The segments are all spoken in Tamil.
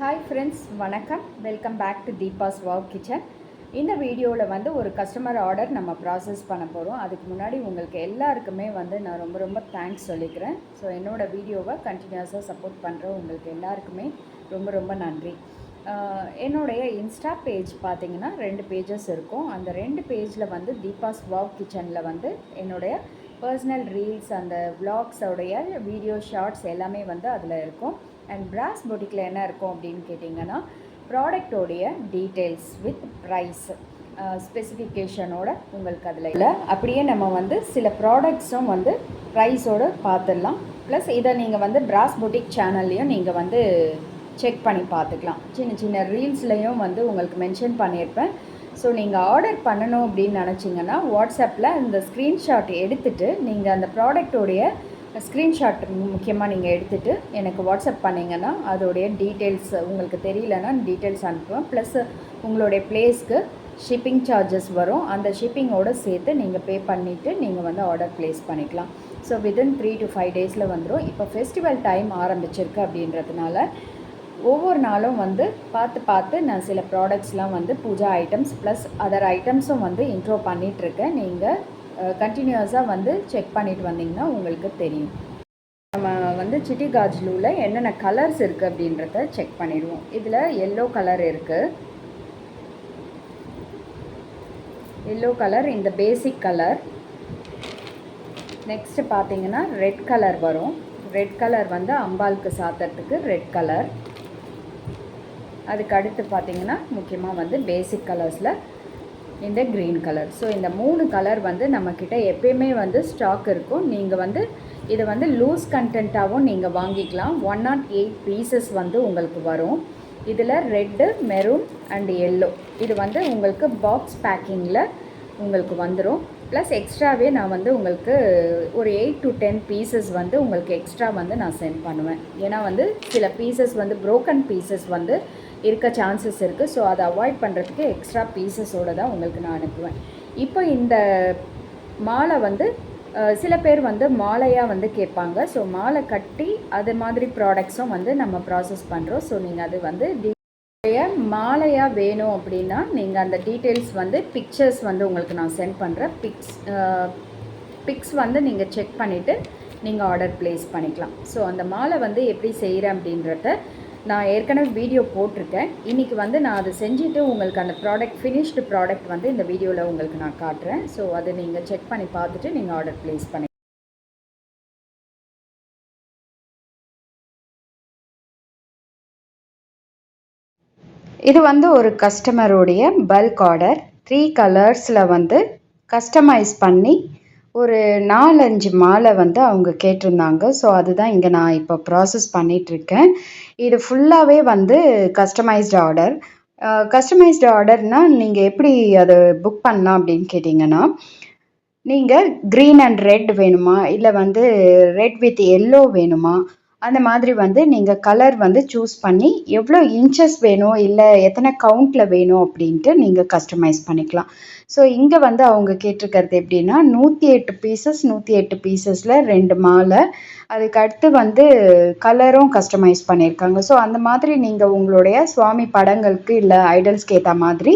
ஹாய் ஃப்ரெண்ட்ஸ் வணக்கம். Welcome back to Deepa's wow kitchen இந்த வீடியோவில் வந்து ஒரு கஸ்டமர் ஆர்டர் நம்ம ப்ராசஸ் பண்ண போகிறோம் அதுக்கு முன்னாடி உங்களுக்கு எல்லாருக்குமே வந்து நான் ரொம்ப ரொம்ப தேங்க்ஸ் சொல்லிக்கிறேன். ஸோ என்னோடய வீடியோவை கண்டினியூஸாக சப்போர்ட் பண்ணுற உங்களுக்கு எல்லாருக்குமே ரொம்ப ரொம்ப நன்றி. என்னுடைய இன்ஸ்டா பேஜ் பார்த்தீங்கன்னா ரெண்டு பேஜஸ் இருக்கும். அந்த ரெண்டு பேஜில் வந்து தீபாஸ் வாவ் கிச்சனில் வந்து என்னுடைய பர்சனல் ரீல்ஸ் அந்த விளாக்ஸோடைய வீடியோ ஷார்ட்ஸ் எல்லாமே வந்து அதில் இருக்கும். அண்ட் பிராஸ் பொட்டிக்கில் என்ன இருக்கும் அப்படின்னு கேட்டிங்கன்னா ப்ராடக்டோடைய டீட்டெயில்ஸ் வித் ப்ரைஸ் ஸ்பெசிஃபிகேஷனோட உங்களுக்கு அதில் இல்லை. அப்படியே நம்ம வந்து சில ப்ராடக்ட்ஸும் வந்து ப்ரைஸோடு பார்த்துடலாம் ப்ளஸ் இதை நீங்கள் வந்து பிராஸ் பொட்டிக் சேனல்லையும் நீங்கள் வந்து செக் பண்ணி பார்த்துக்கலாம் சின்ன சின்ன ரீல்ஸ்லேயும் வந்து உங்களுக்கு மென்ஷன் பண்ணியிருப்பேன் ஸோ நீங்கள் ஆர்டர் பண்ணணும் அப்படின்னு நினச்சிங்கன்னா வாட்ஸ்அப்பில் இந்த ஸ்க்ரீன்ஷாட் எடுத்துகிட்டு நீங்கள் அந்த ப்ராடக்டோடைய ஸ்க்ரீன்ஷாட் முக்கியமாக நீங்கள் எடுத்துகிட்டு எனக்கு வாட்ஸ்அப் பண்ணிங்கன்னா அதோடைய டீட்டெயில்ஸ் உங்களுக்கு தெரியலன்னா டீட்டெயில்ஸ் அனுப்புவேன். ப்ளஸ் உங்களுடைய பிளேஸ்க்கு ஷிப்பிங் சார்ஜஸ் வரும். அந்த ஷிப்பிங்கோடு சேர்த்து நீங்கள் பே பண்ணிவிட்டு நீங்கள் வந்து ஆர்டர் ப்ளேஸ் பண்ணிக்கலாம். So within three to five டேஸில் வந்துடும் இப்போ ஃபெஸ்டிவல் டைம் ஆரம்பிச்சிருக்கு அப்படின்றதுனால ஒவ்வொரு நாளும் வந்து பார்த்து பார்த்து நான் சில ப்ராடக்ட்ஸ்லாம் வந்து பூஜா ஐட்டம்ஸ் ப்ளஸ் அதர் ஐட்டம்ஸும் வந்து இன்ட்ரோ பண்ணிகிட்ருக்கேன் நீங்கள் கண்டினியூஸாக வந்து செக் பண்ணிட்டு வந்தீங்கன்னா உங்களுக்கு தெரியும். நம்ம வந்து சிட்டி காஜ்லூவில் என்னென்ன கலர்ஸ் இருக்குது அப்படின்றத செக் பண்ணிடுவோம். இதில் எல்லோ கலர் இருக்குது எல்லோ கலர் இந்த பேசிக் கலர் நெக்ஸ்ட்டு பார்த்தீங்கன்னா ரெட் கலர் வரும். ரெட் கலர் வந்து அம்பாளுக்கு சாத்துறதுக்கு ரெட் கலர் அதுக்கு அடுத்து பார்த்தீங்கன்னா முக்கியமாக வந்து பேசிக் கலர்ஸில் இந்த க்ரீன் கலர் ஸோ இந்த மூணு கலர் வந்து நம்மக்கிட்ட எப்பயுமே வந்து ஸ்டாக் இருக்கும். நீங்கள் வந்து இதை வந்து லூஸ் கண்டென்ட்டாகவும் நீங்கள் வாங்கிக்கலாம். ஒன் நாட் எயிட் பீசஸ் வந்து உங்களுக்கு வரும். இதில் ரெட்டு மெரூன் அண்ட் எல்லோ இது வந்து உங்களுக்கு பாக்ஸ் பேக்கிங்கில் உங்களுக்கு வந்துடும் ப்ளஸ் எக்ஸ்ட்ராவே நான் வந்து உங்களுக்கு ஒரு எயிட் டு டென் பீசஸ் வந்து உங்களுக்கு எக்ஸ்ட்ரா வந்து நான் சென்ட் பண்ணுவேன். ஏன்னா வந்து சில பீசஸ் வந்து ப்ரோக்கன் பீசஸ் வந்து இருக்க சான்சஸ் இருக்குது ஸோ அதை அவாய்ட் பண்ணுறதுக்கு எக்ஸ்ட்ரா பீசஸோடு தான் உங்களுக்கு நான் அனுப்புவேன். இப்போ இந்த மாலை வந்து சில பேர் வந்து மாலையாக வந்து கேட்பாங்க. ஸோ மாலை கட்டி அது மாதிரி ப்ராடக்ட்ஸும் வந்து நம்ம ப்ராசஸ் பண்ணுறோம் ஸோ நீங்கள் அது வந்து மாலையாக வேணும் அப்படின்னா நீங்கள் அந்த டீட்டெயில்ஸ் வந்து பிக்சர்ஸ் வந்து உங்களுக்கு நான் சென்ட் பண்ணுறேன் பிக்ஸ் பிக்ஸ் வந்து நீங்கள் செக் பண்ணிவிட்டு நீங்கள் ஆர்டர் ப்ளேஸ் பண்ணிக்கலாம். ஸோ அந்த மாலை வந்து எப்படி செய்கிறேன் அப்படின்றத நான் ஏற்கனவே வீடியோ போட்டிருக்கேன். இன்றைக்கி வந்து நான் அதை செஞ்சுட்டு உங்களுக்கு அந்த ப்ராடக்ட் ஃபினிஷ்டு ப்ராடக்ட் வந்து இந்த வீடியோவில் உங்களுக்கு நான் காட்டுறேன். ஸோ அதை நீங்கள் செக் பண்ணி பார்த்துட்டு நீங்கள் ஆர்டர் ப்ளேஸ் பண்ணி இது வந்து ஒரு கஸ்டமருடைய பல்க் ஆர்டர் த்ரீ கலர்ஸில் வந்து கஸ்டமைஸ் பண்ணி ஒரு நாலஞ்சு மாலை வந்து அவங்க கேட்டிருந்தாங்க. ஸோ அதுதான் இங்கே நான் இப்போ ப்ராசஸ் பண்ணிகிட்ருக்கேன் இது ஃபுல்லாகவே வந்து கஸ்டமைஸ்டு ஆர்டர் கஸ்டமைஸ்டு ஆர்டர்னால் நீங்கள் எப்படி அதை புக் பண்ணலாம் அப்படின்னு கேட்டிங்கன்னா நீங்கள் க்ரீன் அண்ட் ரெட் வேணுமா? இல்லை வந்து ரெட் வித் எல்லோ வேணுமா? அந்த மாதிரி வந்து நீங்கள் கலர் வந்து சூஸ் பண்ணி எவ்வளோ இன்ச்சஸ் வேணும் இல்லை எத்தனை கவுண்டில் வேணும் அப்படின்ட்டு நீங்கள் கஸ்டமைஸ் பண்ணிக்கலாம். ஸோ இங்கே வந்து அவங்க கேட்டிருக்கிறது எப்படின்னா நூற்றி எட்டு பீசஸ் நூற்றி எட்டு பீசஸில் ரெண்டு மாலை. அதுக்கு அடுத்து வந்து கலரும் கஸ்டமைஸ் பண்ணியிருக்காங்க. ஸோ அந்த மாதிரி நீங்கள் உங்களுடைய சுவாமி படங்களுக்கு இல்லை ஐடல்ஸ்க்கு ஏற்ற மாதிரி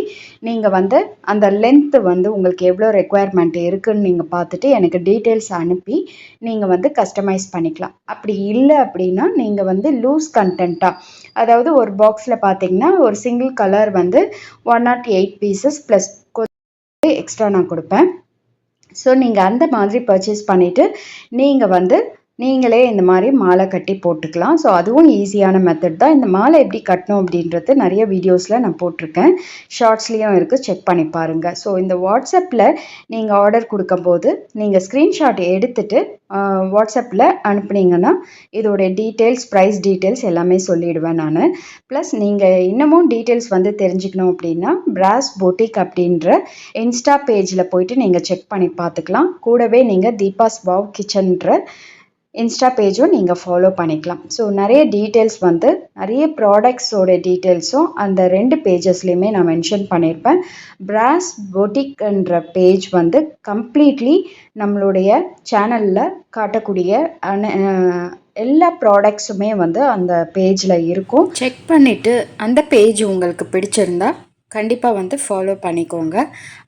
நீங்கள் வந்து அந்த லென்த்து வந்து உங்களுக்கு எவ்வளோ ரெக்குவயர்மெண்ட் இருக்குன்னு நீங்கள் பார்த்துட்டு எனக்கு டீட்டெயில்ஸ் அனுப்பி நீங்கள் வந்து கஸ்டமைஸ் பண்ணிக்கலாம். அப்படி இல்லை அப்படின்னா நீங்கள் வந்து லூஸ் கண்டென்ட்டாக அதாவது ஒரு பாக்ஸில் பார்த்தீங்கன்னா ஒரு சிங்கிள் கலர் வந்து one nought eight pieces plus extra நான் கொடுப்பேன். ஸோ நீங்கள் அந்த மாதிரி பர்ச்சேஸ் பண்ணிவிட்டு நீங்கள் வந்து நீங்களே இந்த மாதிரி மாலை கட்டி போட்டுக்கலாம். ஸோ அதுவும் ஈஸியான மெத்தட் தான். இந்த மாலை எப்படி கட்டணும் அப்படின்றது நிறைய வீடியோஸில் நான் போட்டிருக்கேன். ஷார்ட்ஸ்லேயும் இருக்குது செக் பண்ணி பாருங்கள் ஸோ இந்த வாட்ஸ்அப்பில் நீங்கள் ஆர்டர் கொடுக்கும்போது நீங்கள் ஸ்க்ரீன்ஷாட் எடுத்துட்டு வாட்ஸ்அப்பில் அனுப்புனீங்கன்னா இதோடைய டீட்டெயில்ஸ் ப்ரைஸ் டீட்டெயில்ஸ் எல்லாமே சொல்லிடுவேன் நான். ப்ளஸ் நீங்கள் இன்னமும் டீட்டெயில்ஸ் வந்து தெரிஞ்சுக்கணும் அப்படின்னா பிராஸ் பொட்டிக் அப்படின்ற இன்ஸ்டா பேஜில் போயிட்டு நீங்கள் செக் பண்ணி பார்த்துக்கலாம். கூடவே நீங்கள் தீபாஸ் வாவ் கிச்சன்ற இன்ஸ்டா பேஜும் நீங்கள் ஃபாலோ பண்ணிக்கலாம். ஸோ நிறைய டீட்டெயில்ஸ் வந்து நிறைய ப்ராடக்ட்ஸோட டீட்டெயில்ஸும் அந்த ரெண்டு பேஜஸ்லேயுமே நான் மென்ஷன் பண்ணியிருப்பேன் பிராஸ் பொட்டிக்ன்ற பேஜ் வந்து கம்ப்ளீட்லி நம்மளுடைய சேனலில் காட்டக்கூடிய அன எல்லா ப்ராடக்ட்ஸுமே வந்து அந்த பேஜில் இருக்கும். செக் பண்ணிவிட்டு அந்த பேஜ் உங்களுக்கு பிடிச்சிருந்தா கண்டிப்பாக வந்து ஃபாலோ பண்ணிக்கோங்க.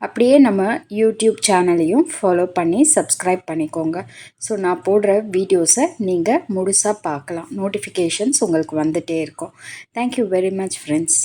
அப்படியே நம்ம யூடியூப் சேனலையும் ஃபாலோ பண்ணி சப்ஸ்கிரைப் பண்ணிக்கோங்க. ஸோ நான் போடுற வீடியோஸை நீங்கள் முழுசாக பார்க்கலாம். நோட்டிஃபிகேஷன்ஸ் உங்களுக்கு வந்துகிட்டே இருக்கும். Thank you very much friends